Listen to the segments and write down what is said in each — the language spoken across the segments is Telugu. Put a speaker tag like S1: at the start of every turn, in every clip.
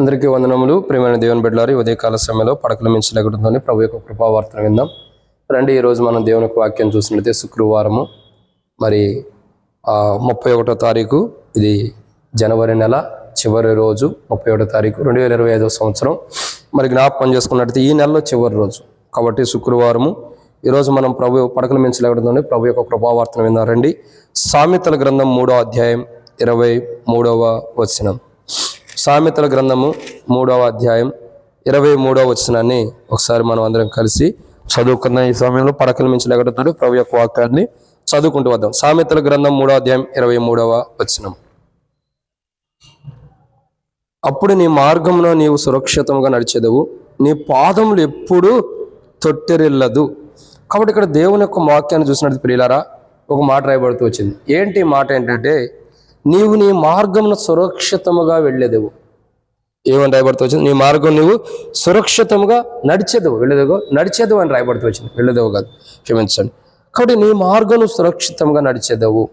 S1: అందరికీ వందనములు. ప్రేమైన దేవుని బిడ్డలారు ఉదయకాల సమయంలో పడకల మించి లెగడంతోనే ప్రభు యొక్క కృపావార్తను విందాం. రండి ఈరోజు మనం దేవుని యొక్క వాక్యం చూసినట్లయితే శుక్రవారము. మరి ముప్పై ఒకటో తారీఖు ఇది జనవరి నెల చివరి రోజు ముప్పై ఒకటో తారీఖు రెండు వేల ఇరవై ఐదో సంవత్సరం. మరి జ్ఞాపకం చేసుకున్నట్లయితే ఈ నెలలో చివరి రోజు. కాబట్టి శుక్రవారము ఈరోజు మనం ప్రభు పడకల మించి లేవడంతోనే ప్రభు యొక్క కృపావార్తను విందాం. రండి సామెతల గ్రంథం మూడో అధ్యాయం ఇరవై మూడవ వచనం. సామెతల గ్రంథము మూడవ అధ్యాయం ఇరవై మూడవ వచనాన్ని ఒకసారి మనం అందరం కలిసి చదువుకున్న ఈ సమయంలో పడకల మించి లేకపోతే ప్రభు యొక్క వాక్యాన్ని చదువుకుంటూ వద్దాం. సామెతల గ్రంథం మూడవ అధ్యాయం ఇరవై మూడవ వచనం. అప్పుడు నీ మార్గంలో నీవు సురక్షితంగా నడిచేదవు నీ పాదములు ఎప్పుడూ తొట్టెరిల్లదు. కాబట్టి ఇక్కడ దేవుని యొక్క వాక్యాన్ని చూసినట్టు ప్రియులారా ఒక మాట రాయబడుతూ వచ్చింది. ఏంటి మాట ఏంటంటే నీవు నీ మార్గమును సురక్షితముగా వెళ్ళేదేవు. ఏమని రాయబడుతూ వచ్చింది? నీ మార్గం నువ్వు సురక్షితంగా నడిచేదవు. వెళ్ళదేవు. నడిచేదవు అని రాయబడుతూ వచ్చింది. వెళ్ళదేవు కాదు. క్షమించండి. కాబట్టి నీ మార్గం సురక్షితంగా నడిచేదవు.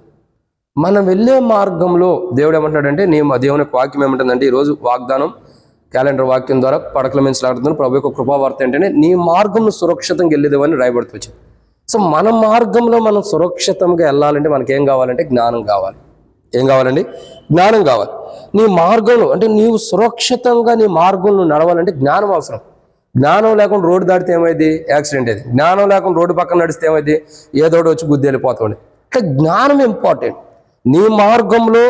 S1: మనం వెళ్ళే మార్గంలో దేవుడు ఏమంటున్నాడంటే నీ మా దేవుని వాక్యం ఏమంటుందంటే ఈరోజు వాగ్దానం క్యాలెండర్ వాక్యం ద్వారా పడకల మించి లాడుతున్నాను ప్రభు యొక్క కృపావార్త ఏంటంటే నీ మార్గం సురక్షితంగా వెళ్ళేది అని రాయబడుతూ వచ్చింది. సో మన మార్గంలో మనం సురక్షితంగా వెళ్ళాలంటే మనకి ఏం కావాలంటే జ్ఞానం కావాలి. ఏం కావాలండి? జ్ఞానం కావాలి. నీ మార్గంలో అంటే నీవు సురక్షితంగా నీ మార్గంలో నడవాలంటే జ్ఞానం అవసరం. జ్ఞానం లేకుండా రోడ్డు దాటితే ఏమైంది? యాక్సిడెంట్ అయింది. జ్ఞానం లేకుండా రోడ్డు పక్కన నడిస్తే ఏమైంది? ఏదోటి వచ్చి గుద్ది వెళ్ళిపోతుంది అంటే జ్ఞానం ఇంపార్టెంట్ నీ మార్గంలో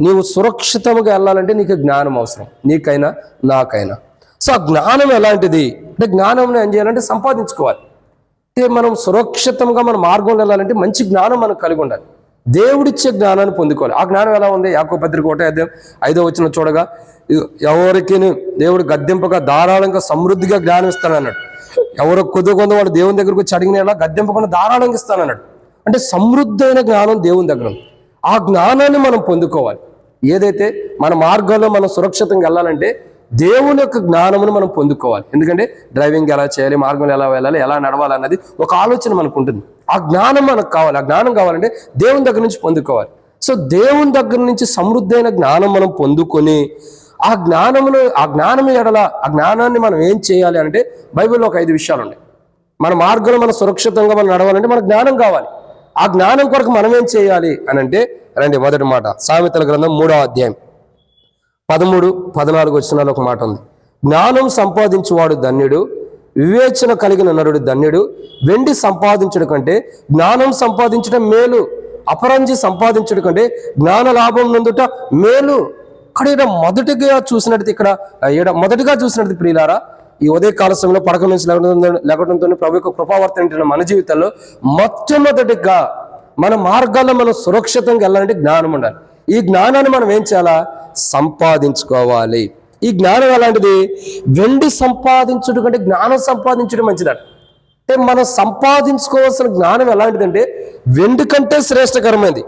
S1: నీవు సురక్షితంగా వెళ్ళాలంటే నీకు జ్ఞానం అవసరం. నీకైనా నాకైనా. సో ఆ జ్ఞానం ఎలాంటిది? అంటే జ్ఞానం ఏం చేయాలంటే సంపాదించుకోవాలి. అంటే మనం సురక్షితంగా మన మార్గంలో వెళ్ళాలంటే మంచి జ్ఞానం మనం కలిగి ఉండాలి. దేవుడిచ్చే జ్ఞానాన్ని పొందుకోవాలి. ఆ జ్ఞానం ఎలా ఉంది? యాకో పత్రిక ఒకటే అదే ఐదో వచ్చిన చూడగా ఎవరికి దేవుడు గద్దెంపగా ధారాళంగా సమృద్ధిగా జ్ఞానం ఇస్తానన్నాడు ఎవరు కొద్ది కొంత వాళ్ళు దేవుని దగ్గరకు వచ్చి అడిగిన ఎలా గద్దెంపకుండా ధారాళంగా ఇస్తానన్నాడు. అంటే సమృద్ధైన జ్ఞానం దేవుని దగ్గర ఆ జ్ఞానాన్ని మనం పొందుకోవాలి. ఏదైతే మన మార్గంలో మనం సురక్షితంగా వెళ్ళాలంటే దేవుని యొక్క జ్ఞానమును మనం పొందుకోవాలి. ఎందుకంటే డ్రైవింగ్ ఎలా చేయాలి మార్గంలో ఎలా వెళ్ళాలి ఎలా నడవాలి అన్నది ఒక ఆలోచన మనకు ఉంటుంది ఆ జ్ఞానం మనకు కావాలి. ఆ జ్ఞానం కావాలంటే దేవుని దగ్గర నుంచి పొందుకోవాలి. సో దేవుని దగ్గర నుంచి సమృద్ధైన జ్ఞానం మనం పొందుకొని ఆ జ్ఞానమును ఆ జ్ఞానం ఎడల ఆ జ్ఞానాన్ని మనం ఏం చేయాలి అంటే బైబిల్లో ఒక ఐదు విషయాలు ఉన్నాయి. మన మార్గంలో మనం సురక్షితంగా మనం నడవాలంటే మనకు జ్ఞానం కావాలి. ఆ జ్ఞానం కొరకు మనం ఏం చేయాలి అని అంటే రండి మొదటి మాట. సామెతల గ్రంథం మూడో అధ్యాయం. పదమూడు పద్నాలుగు వచ్చినాలు ఒక మాట ఉంది. జ్ఞానం సంపాదించువాడు ధన్యుడు వివేచన కలిగిన నరుడు ధన్యుడు వెండి సంపాదించడం కంటే జ్ఞానం సంపాదించడం మేలు అపరంజి సంపాదించడం కంటే జ్ఞాన లాభం నందుట మేలు. ఇక్కడ ఈడ మొదటిగా చూసినట్టు ఇక్కడ ఈడ మొదటిగా చూసినట్టు ప్రియులారా ఈ ఉదయ కాల సమయంలో పడక నుంచి లేకపోవడంతో ప్రభు యొక్క కృపావర్తన ఉంటున్న మన జీవితంలో మొట్టమొదటిగా మన మార్గాల్లో మనం సురక్షితంగా వెళ్ళాలంటే జ్ఞానం ఉండాలి. ఈ జ్ఞానాన్ని మనం ఏం చేయాలా? సంపాదించుకోవాలి. ఈ జ్ఞానం ఎలాంటిది? వెండి సంపాదించడం కంటే జ్ఞానం సంపాదించడం మంచిదట అంటే. మనం సంపాదించుకోవాల్సిన జ్ఞానం ఎలాంటిదంటే వెండి కంటే శ్రేష్టకరమైనది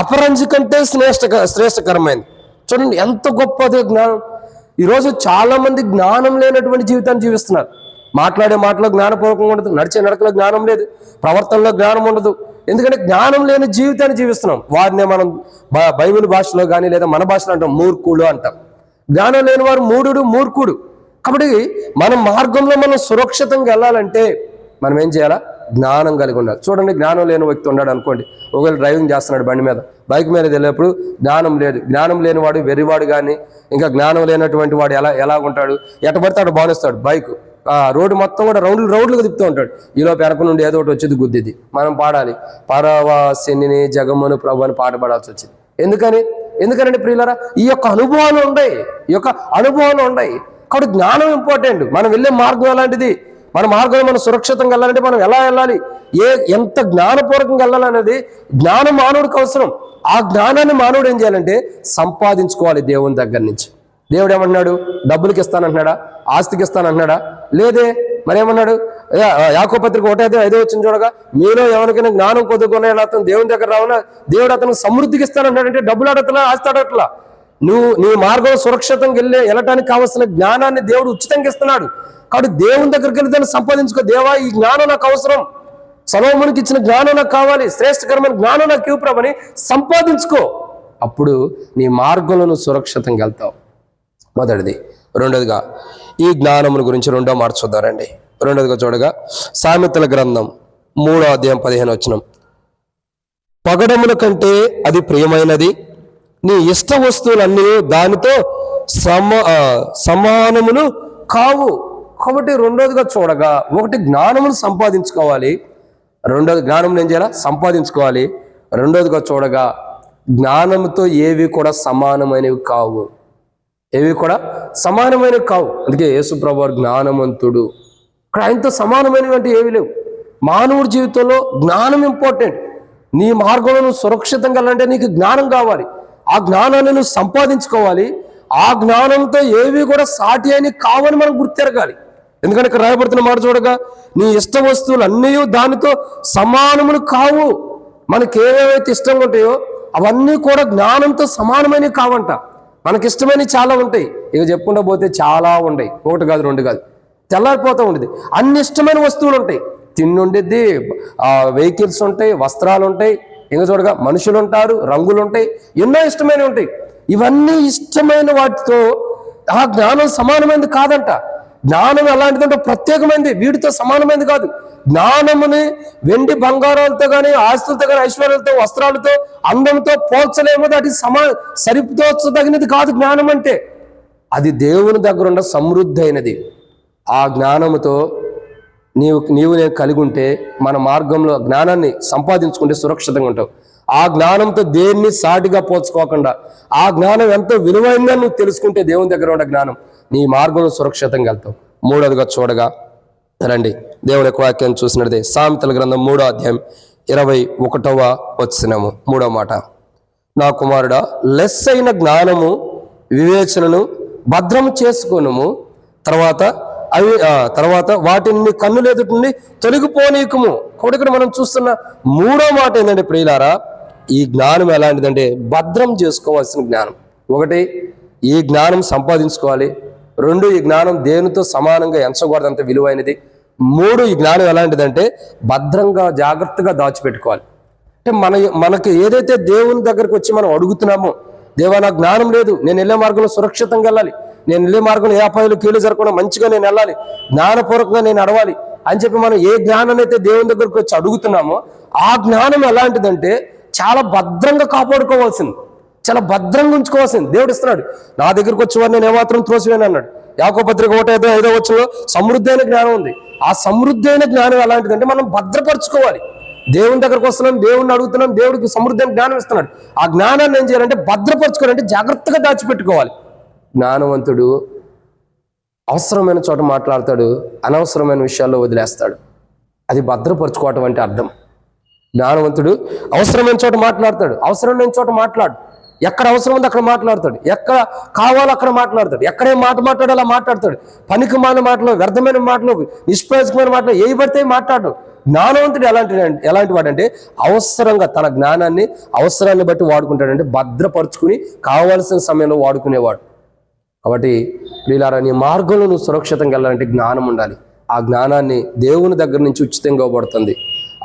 S1: అపరంజి కంటే శ్రేష్ట శ్రేష్టకరమైనది చూడండి ఎంత గొప్పది జ్ఞానం. ఈరోజు చాలామంది జ్ఞానం లేనటువంటి జీవితాన్ని జీవిస్తున్నారు. మాట్లాడే మాటలో జ్ఞానపూర్వకంగా ఉండదు నడిచే నడకలో జ్ఞానం లేదు ప్రవర్తనలో జ్ఞానం ఉండదు. ఎందుకంటే జ్ఞానం లేని జీవితాన్ని జీవిస్తున్నాం. వారినే మనం బైబిల్ భాషలో కానీ లేదా మన భాషలో అంటాం మూర్ఖుడు అంటాం. జ్ఞానం లేని వారు మూఢుడు మూర్ఖుడు. కాబట్టి మన మార్గంలో మనం సురక్షితంగా వెళ్ళాలంటే మనం ఏం చేయాలా? జ్ఞానం కలిగి ఉండాలి. చూడండి జ్ఞానం లేని వ్యక్తి ఉన్నాడు అనుకోండి. ఒకవేళ డ్రైవింగ్ చేస్తున్నాడు బండి మీద. బైక్ మీద వెళ్ళేప్పుడు జ్ఞానం లేదు. జ్ఞానం లేనివాడు వెర్రివాడు కానీ ఇంకా జ్ఞానం లేనటువంటి వాడు ఎలా ఎలా ఉంటాడు? ఎట పడితే అటు బాగునిస్తాడు బైక్. రోడ్డు మొత్తం కూడా రౌండ్లు రౌండ్లుగా తిప్పుతూ ఉంటాడు. ఈలో పెరక నుండి ఏదో ఒకటి వచ్చేది గుద్దిది. మనం పాడాలి. పరవాసిని జగమ్మను ప్రభు అని పాట పాడాల్సి వచ్చింది. ఎందుకని? ఎందుకనండి ప్రియులరా? ఈ యొక్క అనుభవాలు ఉన్నాయి ఈ యొక్క అనుభవాలు ఉన్నాయి కాబట్టి జ్ఞానం ఇంపార్టెంట్. మనం వెళ్ళే మార్గం ఎలాంటిది? మన మార్గంలో మనం సురక్షితంగా వెళ్ళాలంటే మనం ఎలా వెళ్ళాలి? ఏ ఎంత జ్ఞానపూర్వకంగా వెళ్ళాలనేది జ్ఞానం మానవుడికి అవసరం. ఆ జ్ఞానాన్ని మానవుడు ఏం చేయాలంటే సంపాదించుకోవాలి దేవుని దగ్గర నుంచి. దేవుడు ఏమన్నాడు డబ్బులకి ఇస్తానంటున్నాడా ఆస్తికి ఇస్తానంటున్నాడా లేదే మరేమన్నాడు? యాకో పత్రిక ఒకటే అదే ఐదో వచ్చిన చూడగా మీలో ఎవరికైనా జ్ఞానం కొద్దుకునే అతను దేవుని దగ్గర రావునా? దేవుడు అతను సమృద్ధికి ఇస్తానంటాడంటే డబ్బులు అడగట్లా ఆస్తి అడగట్లా నువ్వు నీ మార్గం సురక్షితంగా వెళ్ళే వెళ్ళటానికి కావాల్సిన జ్ఞానాన్ని దేవుడు ఉచితంగా ఇస్తున్నాడు కాబట్టి దేవుని దగ్గరికి వెళ్ళి దాన్ని సంపాదించుకో. దేవా ఈ జ్ఞానం నాకు అవసరం. సలోమునికి ఇచ్చిన జ్ఞానం నాకు కావాలి. శ్రేష్టకరమైన జ్ఞానం నాకు ఇవ్వు సంపాదించుకో. అప్పుడు నీ మార్గంలో నువ్వు సురక్షితంగా వెళ్తావు. మొదటిది. రెండోదిగా ఈ జ్ఞానమును గురించి రెండో మాట చూద్దారండి రెండోదిగా చూడగా సామెతల గ్రంథం మూడో అధ్యాయం పదిహేను వచ్చిన పగడముల కంటే అది ప్రియమైనది నీ ఇష్ట వస్తువులన్నీ దానితో సమ సమానములు కావు. కాబట్టి రెండోదిగా చూడగా ఒకటి జ్ఞానమును సంపాదించుకోవాలి రెండోది జ్ఞానం ఏం చేయాలి? సంపాదించుకోవాలి. రెండోదిగా చూడగా జ్ఞానంతో ఏవి కూడా సమానమైనవి కావు. ఏవి కూడా సమానమైనవి కావు. అందుకే యేసుప్రభు జ్ఞానవంతుడు. ఇక్కడ ఆయనతో సమానమైనవి అంటే ఏవి లేవు. మానవుడి జీవితంలో జ్ఞానం ఇంపార్టెంట్ నీ మార్గంలో నువ్వు సురక్షితంగా వెళ్ళాలంటే నీకు జ్ఞానం కావాలి. ఆ జ్ఞానాన్ని నువ్వు సంపాదించుకోవాలి. ఆ జ్ఞానంతో ఏవి కూడా సాటి అని కావని మనం గుర్తెరగాలి. ఎందుకంటే ఇక్కడ రాయబడుతున్న మాట చూడగా నీ ఇష్ట వస్తువులు అన్నీ దానితో సమానములు కావు. మనకి ఏవేవైతే ఇష్టంగా ఉంటాయో అవన్నీ కూడా జ్ఞానంతో సమానమైనవి కావంట. మనకిష్టమైనవి చాలా ఉంటాయి. ఇక చెప్పుకుంటూ పోతే చాలా ఉన్నాయి ఒకటి కాదు రెండు కాదు. తెల్లారిపోతూ ఉండేది అన్ని ఇష్టమైన వస్తువులు ఉంటాయి. తిండి ఉండిద్ది వెహికల్స్ ఉంటాయి వస్త్రాలు ఉంటాయి. ఇంకా చూడగా మనుషులు ఉంటారు రంగులు ఉంటాయి ఎన్నో ఇష్టమైనవి ఉంటాయి. ఇవన్నీ ఇష్టమైన వాటితో ఆ జ్ఞానం సమానమైనది కాదంట. జ్ఞానం ఎలాంటిదంటే ప్రత్యేకమైనది. వీటితో సమానమైనది కాదు. జ్ఞానముని వెండి బంగారాలతో కానీ ఆస్తులతో కానీ ఐశ్వర్యాలతో వస్త్రాలతో అందంతో పోల్చలేము. దాటి సమా సరిపోల్చదగినది కాదు జ్ఞానం అంటే. అది దేవుని దగ్గర ఉన్న సమృద్ధి అయినది ఆ జ్ఞానముతో నీవు నీవు నేను కలిగి ఉంటే మన మార్గంలో జ్ఞానాన్ని సంపాదించుకుంటే సురక్షితంగా ఉంటావు. ఆ జ్ఞానంతో దేన్ని సాటిగా పోల్చుకోకుండా ఆ జ్ఞానం ఎంతో విలువైందని నువ్వు తెలుసుకుంటే దేవుని దగ్గర ఉన్న జ్ఞానం నీ మార్గంలో సురక్షితంగా వెళ్తావు. మూడవదిగా చూడగా రండి. దేవుని యొక్క వాక్యం చూసినది సామెతల గ్రంథం మూడో అధ్యాయం ఇరవై ఒకటవ వచ్చినము మూడో మాట. నా కుమారుడా లెస్ అయిన జ్ఞానము వివేచనను భద్రం చేసుకునము. తర్వాత అవి తర్వాత వాటిని నీ కన్నులు ఎదుటి తొలగిపోనీకము కాబట్టి ఇక్కడ మనం చూస్తున్న మూడో మాట ఏంటంటే ప్రియులారా ఈ జ్ఞానం ఎలాంటిదంటే భద్రం చేసుకోవాల్సిన జ్ఞానం. ఒకటి ఈ జ్ఞానం సంపాదించుకోవాలి. రెండు ఈ జ్ఞానం దేనితో సమానంగా ఎంచకూడదంత విలువైనది. మూడు ఈ జ్ఞానం ఎలాంటిదంటే భద్రంగా జాగ్రత్తగా దాచిపెట్టుకోవాలి. అంటే మన మనకి ఏదైతే దేవుని దగ్గరికి వచ్చి మనం అడుగుతున్నామో దేవా నాకు జ్ఞానం లేదు నేను వెళ్ళే మార్గంలో సురక్షితంగా వెళ్ళాలి నేను వెళ్ళే మార్గంలో ఏ అపాయాలు కీలు జరగకుండా మంచిగా నేను వెళ్ళాలి జ్ఞానపూర్వకంగా నేను అడవాలి అని చెప్పి మనం ఏ జ్ఞానాన్ని అయితే దేవుని దగ్గరికి వచ్చి అడుగుతున్నామో ఆ జ్ఞానం ఎలాంటిదంటే చాలా భద్రంగా కాపాడుకోవాల్సింది. చాలా భద్రంగా ఉంచుకోవాల్సింది. దేవుడు ఇస్తున్నాడు నా దగ్గరకు వచ్చేవారు నేను ఏమాత్రం త్రోసివేనన్నాడు యాకో పత్రిక ఒకటి ఐదో ఐదో వచ్చంలో సమృద్ధి అయిన జ్ఞానం ఉంది. ఆ సమృద్ధి అయిన జ్ఞానం ఎలాంటిదంటే మనం భద్రపరచుకోవాలి. దేవుని దగ్గరకు వస్తున్నాం దేవుడిని అడుగుతున్నాం దేవుడికి సమృద్ధి జ్ఞానం ఇస్తున్నాడు. ఆ జ్ఞానాన్ని ఏం చేయాలంటే భద్రపరచుకోవాలంటే జాగ్రత్తగా దాచిపెట్టుకోవాలి. జ్ఞానవంతుడు అవసరమైన చోట మాట్లాడతాడు అనవసరమైన విషయాల్లో వదిలేస్తాడు. అది భద్రపరచుకోవటం అంటే అర్థం. జ్ఞానవంతుడు అవసరమైన చోట మాట్లాడతాడు. అవసరం లేని చోట మాట్లాడు. ఎక్కడ అవసరం ఉందో అక్కడ మాట్లాడతాడు. ఎక్కడ కావాలో అక్కడ మాట్లాడతాడు. ఎక్కడే మాట మాట్లాడో అలా మాట్లాడతాడు. పనికి మాన మాటలు వ్యర్థమైన మాటలు నిష్ప్రయోజకమైన మాటలు ఏ పడితే మాట్లాడు. జ్ఞానవంతుడు ఎలాంటి ఎలాంటి వాడంటే అవసరంగా తన జ్ఞానాన్ని అవసరాన్ని బట్టి వాడుకుంటాడంటే భద్రపరుచుకుని కావాల్సిన సమయంలో వాడుకునేవాడు. కాబట్టి ప్రియులారా నీ మార్గంలో నువ్వు సురక్షితంగా వెళ్ళాలంటే జ్ఞానం ఉండాలి. ఆ జ్ఞానాన్ని దేవుని దగ్గర నుంచి ఉచితంగా పడుతుంది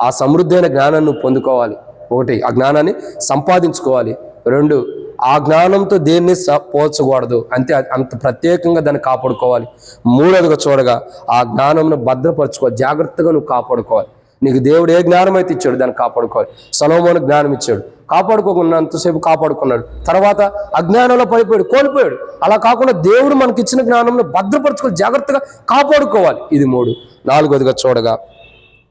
S1: ఆ సమృద్ధైన జ్ఞానాన్ని నువ్వు పొందుకోవాలి. ఒకటి ఆ జ్ఞానాన్ని సంపాదించుకోవాలి. రెండు ఆ జ్ఞానంతో దేన్ని పోల్చకూడదు. అంతే అంత ప్రత్యేకంగా దాన్ని కాపాడుకోవాలి. మూడోదిగా చూడగా ఆ జ్ఞానంను భద్రపరచుకో జాగ్రత్తగా నువ్వు కాపాడుకోవాలి. నీకు దేవుడు ఏ జ్ఞానం అయితే ఇచ్చాడు దాన్ని కాపాడుకోవాలి. సలోమోను జ్ఞానం ఇచ్చాడు. కాపాడుకోకుండా అంతసేపు కాపాడుకున్నాడు. తర్వాత అజ్ఞానంలో పడిపోయాడు కోల్పోయాడు. అలా కాకుండా దేవుడు మనకిచ్చిన జ్ఞానంలో భద్రపరచుకోవాలి జాగ్రత్తగా కాపాడుకోవాలి. ఇది మూడు. నాలుగోదిగా చూడగా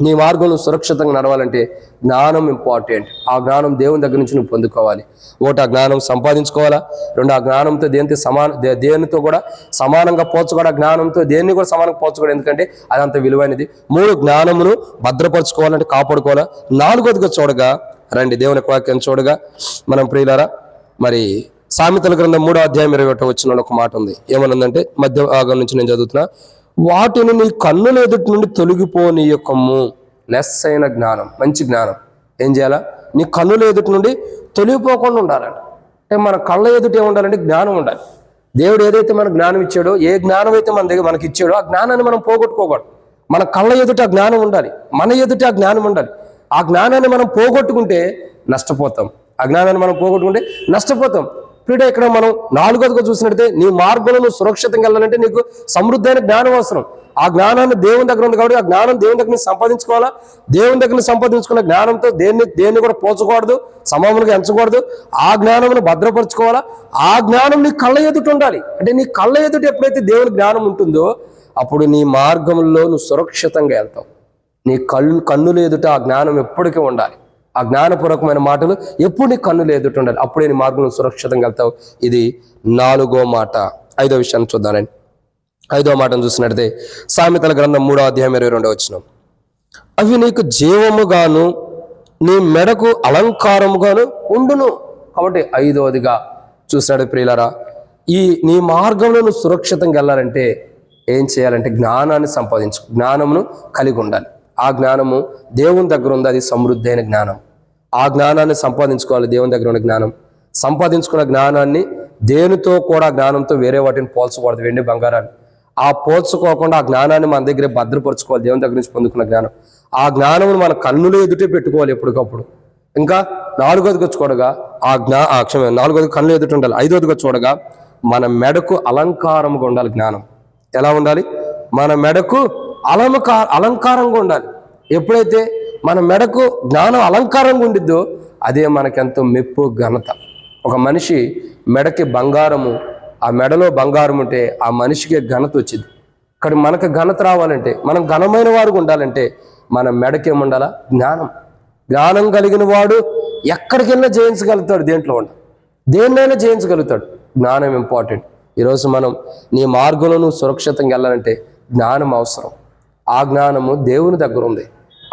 S1: నీ మార్గంలో సురక్షితంగా నడవాలంటే జ్ఞానం ఇంపార్టెంట్. ఆ జ్ఞానం దేవుని దగ్గర నుంచి నువ్వు పొందుకోవాలి. ఒకటి ఆ జ్ఞానం సంపాదించుకోవాలా? రెండు ఆ జ్ఞానంతో దేనితో సమాన దే- దేనితో కూడా సమానంగా పోల్చుకోవడం ఆ జ్ఞానంతో దేన్ని కూడా సమానంగా పోల్చుకోవడం ఎందుకంటే అది అంత విలువైనది. మూడు జ్ఞానమును భద్రపరచుకోవాలంటే కాపాడుకోవాలా? నాలుగోదిగా చూడగా రండి దేవుని వాక్యం చూడగా మనం ప్రియులారా మరి సామెతల గ్రంథం మూడో అధ్యాయం ఇరవై ఒకటో వచ్చిన ఒక మాట ఉంది. ఏమనుందంటే మధ్య భాగం నుంచి నేను చదువుతున్నా వాటిని నీ కన్నుల ఎదుటి నుండి తొలగిపోనీయకము. లెస్ అయిన జ్ఞానం మంచి జ్ఞానం. ఏం చేయాలా? నీ కన్నుల ఎదుటి నుండి తొలగిపోకుండా ఉండాలంట. అంటే మన కళ్ళ ఎదుట ఏముండాలంటే జ్ఞానం ఉండాలి. దేవుడు ఏదైతే మనకు జ్ఞానం ఇచ్చాడో ఏ జ్ఞానం అయితే మన దగ్గర మనకి ఇచ్చాడో ఆ జ్ఞానాన్ని మనం పోగొట్టుకోకూడదు. మన కళ్ళ ఎదుట ఆ జ్ఞానం ఉండాలి. మన ఎదుట ఆ జ్ఞానం ఉండాలి. ఆ జ్ఞానాన్ని మనం పోగొట్టుకుంటే నష్టపోతాం. ఆ జ్ఞానాన్ని మనం పోగొట్టుకుంటే నష్టపోతాం. ప్రియుడ ఇక్కడ మనం నాలుగోదిగా చూసినట్టయితే నీ మార్గంలో నువ్వు సురక్షితంగా వెళ్ళాలంటే నీకు సమృద్ధమైన జ్ఞానం అవసరం. ఆ జ్ఞానాన్ని దేవుని దగ్గర ఉంది కాబట్టి ఆ జ్ఞానం దేవుని దగ్గర సంపాదించుకోవాలా? దేవుని దగ్గర సంపాదించుకున్న జ్ఞానంతో దేన్ని దేన్ని కూడా పోల్చకూడదు సమములుగా ఎంచకూడదు. ఆ జ్ఞానమును భద్రపరచుకోవాలా? ఆ జ్ఞానం నీ కళ్ళ ఎదుట ఉండాలి. అంటే నీ కళ్ళ ఎదుట ఎప్పుడైతే దేవుని జ్ఞానం ఉంటుందో అప్పుడు నీ మార్గంలో నువ్వు సురక్షితంగా వెళ్తావు. నీ కళ్ళు కన్నులు ఎదుట ఆ జ్ఞానం ఎప్పటికీ ఉండాలి. ఆ జ్ఞానపూర్వకమైన మాటలు ఎప్పుడు నీ కన్నులు ఎదుట ఉండాలి. అప్పుడే నీ మార్గంలో సురక్షితంగా వెళ్తావు. ఇది నాలుగో మాట. ఐదో విషయాన్ని చూద్దానండి ఐదో మాటను చూసినట్టయితే సామెతల గ్రంథం మూడో అధ్యాయం ఇరవై రెండో వచ్చిన అవి నీకు జీవముగాను నీ మెడకు అలంకారముగాను ఉండును. కాబట్టి ఐదవదిగా చూసినాడు ప్రియులరా ఈ నీ మార్గంలో నువ్వు సురక్షితంగా వెళ్ళాలంటే ఏం చేయాలంటే జ్ఞానాన్ని సంపాదించు. జ్ఞానమును కలిగి ఉండాలి. ఆ జ్ఞానము దేవుని దగ్గర ఉంది. అది సమృద్ధి అయిన జ్ఞానం. ఆ జ్ఞానాన్ని సంపాదించుకోవాలి దేవుని దగ్గర ఉన్న జ్ఞానం. సంపాదించుకున్న జ్ఞానాన్ని దేనితో కూడా జ్ఞానంతో వేరే వాటిని పోల్చకూడదు వెండి బంగారాన్ని. ఆ పోల్చుకోకుండా ఆ జ్ఞానాన్ని మన దగ్గరే భద్రపరచుకోవాలి దేవుని దగ్గర నుంచి పొందుకున్న జ్ఞానం. ఆ జ్ఞానమును మన కన్నులు ఎదుటే పెట్టుకోవాలి ఎప్పటికప్పుడు. ఇంకా నాలుగోదిగా చూడగా ఆ జ్ఞా ఆ క్షమ నాలుగోది కన్నులు ఎదుట ఉండాలి. ఐదోదిగా చూడగా మన మెడకు అలంకారంగా ఉండాలి జ్ఞానం. ఎలా ఉండాలి? మన మెడకు అలంకార అలంకారంగా ఉండాలి. ఎప్పుడైతే మన మెడకు జ్ఞానం అలంకారంగా ఉండిద్దో అదే మనకెంతో మెప్పు ఘనత. ఒక మనిషి మెడకి బంగారము ఆ మెడలో బంగారం ఉంటే ఆ మనిషికి ఘనత వచ్చింది. కానీ మనకు ఘనత రావాలంటే మనం ఘనమైన వారు ఉండాలంటే మన మెడకేముండాలా జ్ఞానం. జ్ఞానం కలిగిన వాడు ఎక్కడికి వెళ్ళినా జయించగలుగుతాడు దేంట్లో ఉండ. దేన్నైనా జయించగలుగుతాడు. జ్ఞానం ఇంపార్టెంట్ ఈరోజు మనం నీ మార్గంలో నువ్వు సురక్షితంగా వెళ్ళాలంటే జ్ఞానం అవసరం. ఆ జ్ఞానము దేవుని దగ్గర ఉంది.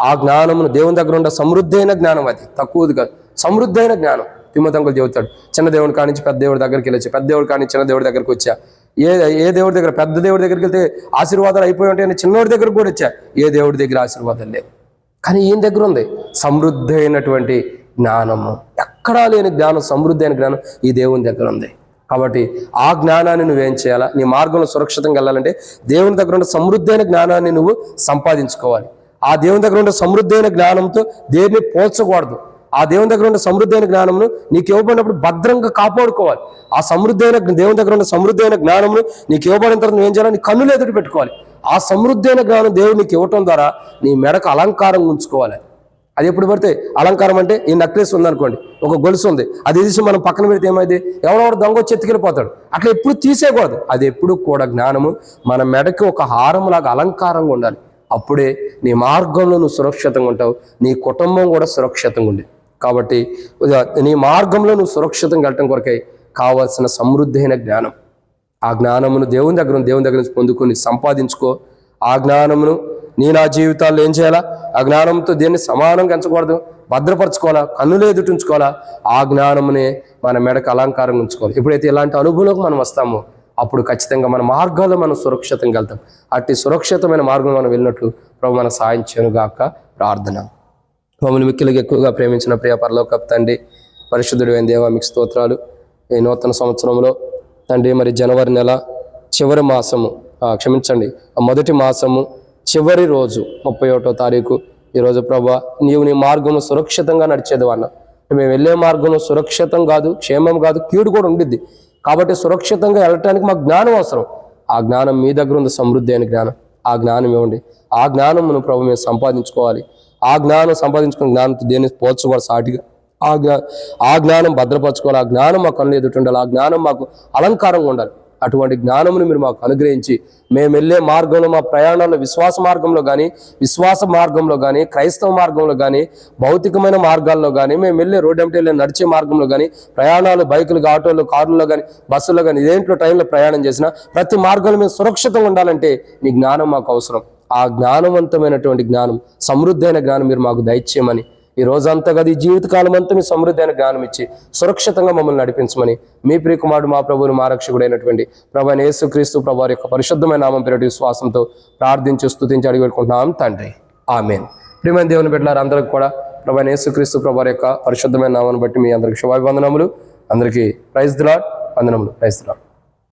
S1: ఆ జ్ఞానమును దేవుని దగ్గర ఉండే సమృద్ధైన జ్ఞానం అది. తక్కువది కాదు. సమృద్ధైన జ్ఞానం. తిమ్మతంకులు చెబుతాడు. చిన్న దేవుడి కానించి పెద్ద దేవుడి దగ్గరికి వెళ్ళొచ్చు? పెద్ద దేవుడి కానించి చిన్న దేవుడి దగ్గరికి వచ్చా? ఏ ఏ దేవుడి దగ్గర? పెద్ద దేవుడి దగ్గరికి వెళ్తే ఆశీర్వాదాలు అయిపోయి ఉంటాయని చిన్నోడి దగ్గరకు కూడా వచ్చా? ఏ దేవుడి దగ్గర ఆశీర్వాదాలు లేవు. కానీ ఈయన దగ్గర ఉంది? సమృద్ధి అయినటువంటి జ్ఞానము. ఎక్కడా లేని జ్ఞానం సమృద్ధి అయిన జ్ఞానం ఈ దేవుని దగ్గర ఉంది. కాబట్టి ఆ జ్ఞానాన్ని నువ్వేం చేయాలా? నీ మార్గంలో సురక్షితంగా వెళ్ళాలంటే దేవుని దగ్గర ఉన్న సమృద్ధి అయిన జ్ఞానాన్ని నువ్వు సంపాదించుకోవాలి. ఆ దేవుని దగ్గర ఉండే సమృద్ధి అయిన జ్ఞానంతో దేన్ని పోల్చకూడదు. ఆ దేవుని దగ్గర ఉన్న సమృద్ధి అయిన జ్ఞానమును నీకు ఇవ్వబడినప్పుడు భద్రంగా కాపాడుకోవాలి. ఆ సమృద్ధి అయిన దేవుని దగ్గర ఉన్న సమృద్ధి అయిన జ్ఞానమును నీకు ఇవ్వబడిన తర్వాత నువ్వు ఏం చేయాలి? నీ కన్నులు ఎదుటి పెట్టుకోవాలి. ఆ సమృద్ధి అయిన జ్ఞానం దేవుడు నీకు ఇవ్వటం ద్వారా నీ మెడకు అలంకారం ఉంచుకోవాలి. అది ఎప్పుడు పడితే అలంకారం అంటే ఈ నెక్లెస్ ఉందనుకోండి ఒక గొలుసు ఉంది. అది తీసి మనం పక్కన పెడితే ఏమైంది? ఎవరెవరు దొంగ వచ్చి ఎత్తుకెళ్ళిపోతాడు. అట్లా ఎప్పుడు తీసేయకూడదు. అది ఎప్పుడు కూడా జ్ఞానము మన మెడకి ఒక హారంలాగా అలంకారంగా ఉండాలి. అప్పుడే నీ మార్గంలో నువ్వు సురక్షితంగా ఉంటావు. నీ కుటుంబం కూడా సురక్షితంగా ఉంది కాబట్టి నీ మార్గంలో నువ్వు సురక్షితంగా వెళ్ళటం కొరకై కావాల్సిన సమృద్ధి అయిన జ్ఞానం. ఆ జ్ఞానమును దేవుని దగ్గర దేవుని దగ్గర నుంచి పొందుకొని సంపాదించుకో. ఆ జ్ఞానమును నీ నా జీవితాల్లో ఏం చేయాలా? ఆ జ్ఞానంతో దేన్ని సమానంగా ఎంచకూడదు. భద్రపరచుకోవాలా? కన్నులు ఎదుటించుకోవాలా ఆ జ్ఞానమునే మన మెడకు అలంకారం ఉంచుకోవాలి. ఎప్పుడైతే ఇలాంటి అనుభవంలోకి మనం వస్తామో అప్పుడు ఖచ్చితంగా మన మార్గాల్లో మనం సురక్షితంగా వెళ్తాం. అట్టి సురక్షితమైన మార్గంలో మనం వెళ్ళినట్లు ప్రభు మన సాయం చేయనుగాక ప్రార్థన. మమ్మల్ని మిక్కిలిగా ఎక్కువగా ప్రేమించిన ప్రియ పరలోకప్ తండ్రి పరిశుద్ధుడు అయిన దేవ మీకు స్తోత్రాలు. ఈ నూతన సంవత్సరంలో తండ్రి మరి జనవరి నెల చివరి మాసము క్షమించండి ఆ మొదటి మాసము చివరి రోజు ముప్పై ఒకటో తారీఖు. ఈరోజు ప్రభా నీవు నీ మార్గము సురక్షితంగా నడిచేది అన్న మేము వెళ్ళే మార్గంలో సురక్షితం కాదు క్షేమం కాదు కీడు కూడా ఉండిద్ది. కాబట్టి సురక్షితంగా వెళ్ళటానికి మాకు జ్ఞానం అవసరం. ఆ జ్ఞానం మీ దగ్గర ఉంది సమృద్ధి అయిన జ్ఞానం. ఆ జ్ఞానం ఇవ్వండి. ఆ జ్ఞానమును ప్రభు మేము సంపాదించుకోవాలి. ఆ జ్ఞానం సంపాదించుకున్న జ్ఞానంతో దేన్ని పోల్చుకోవాలి సాటిగా? ఆ జ్ఞా ఆ జ్ఞానం భద్రపరచుకోవాలి. ఆ జ్ఞానం మా కళ్ళు ఎదుటి ఉండాలి ఆ జ్ఞానం మాకు అలంకారంగా ఉండాలి. అటువంటి జ్ఞానమును మీరు మాకు అనుగ్రహించి మేము వెళ్ళే మార్గంలో మా ప్రయాణంలో విశ్వాస మార్గంలో కానీ విశ్వాస మార్గంలో కానీ క్రైస్తవ మార్గంలో కానీ భౌతికమైన మార్గాల్లో కానీ మేము వెళ్ళే రోడ్డు ఎంటే వెళ్ళే నడిచే మార్గంలో కానీ ప్రయాణాలు బైకులు ఆటోలు కార్లలో కానీ బస్సులో కానీ ఇదేంట్లో ట్రైన్లో ప్రయాణం చేసినా ప్రతి మార్గంలో మేము సురక్షితంగా ఉండాలంటే నీ జ్ఞానం మాకు అవసరం. ఆ జ్ఞానవంతమైనటువంటి జ్ఞానం సమృద్ధి అయిన జ్ఞానం మీరు మాకు దయచేయమని ఈ రోజంతా కదా ఈ జీవితకాలం అంతా మీ సమృద్ధి అయిన జ్ఞానం ఇచ్చి సురక్షితంగా మమ్మల్ని నడిపించమని మీ ప్రియకుమారుడు మా ప్రభువులు మా రక్షకుడైనటువంటి ప్రభు యేసుక్రీస్తు ప్రభు యొక్క పరిశుద్ధమైన నామం పేరటి విశ్వాసంతో ప్రార్థించి స్థుతించి అడిగి పెట్టుకుంటున్నాం తండ్రి. ఆమెన్. ప్రియమైన దేవుని బిడ్డలారు అందరికి కూడా ప్రభా యేసుక్రీస్తు ప్రభు యొక్క పరిశుద్ధమైన నామాన్ని బట్టి మీ అందరికి శుభాభివందనములు. అందరికీ ప్రైజ్ దిలాడ్ వందనములు. ప్రైజ్ దిలాడ్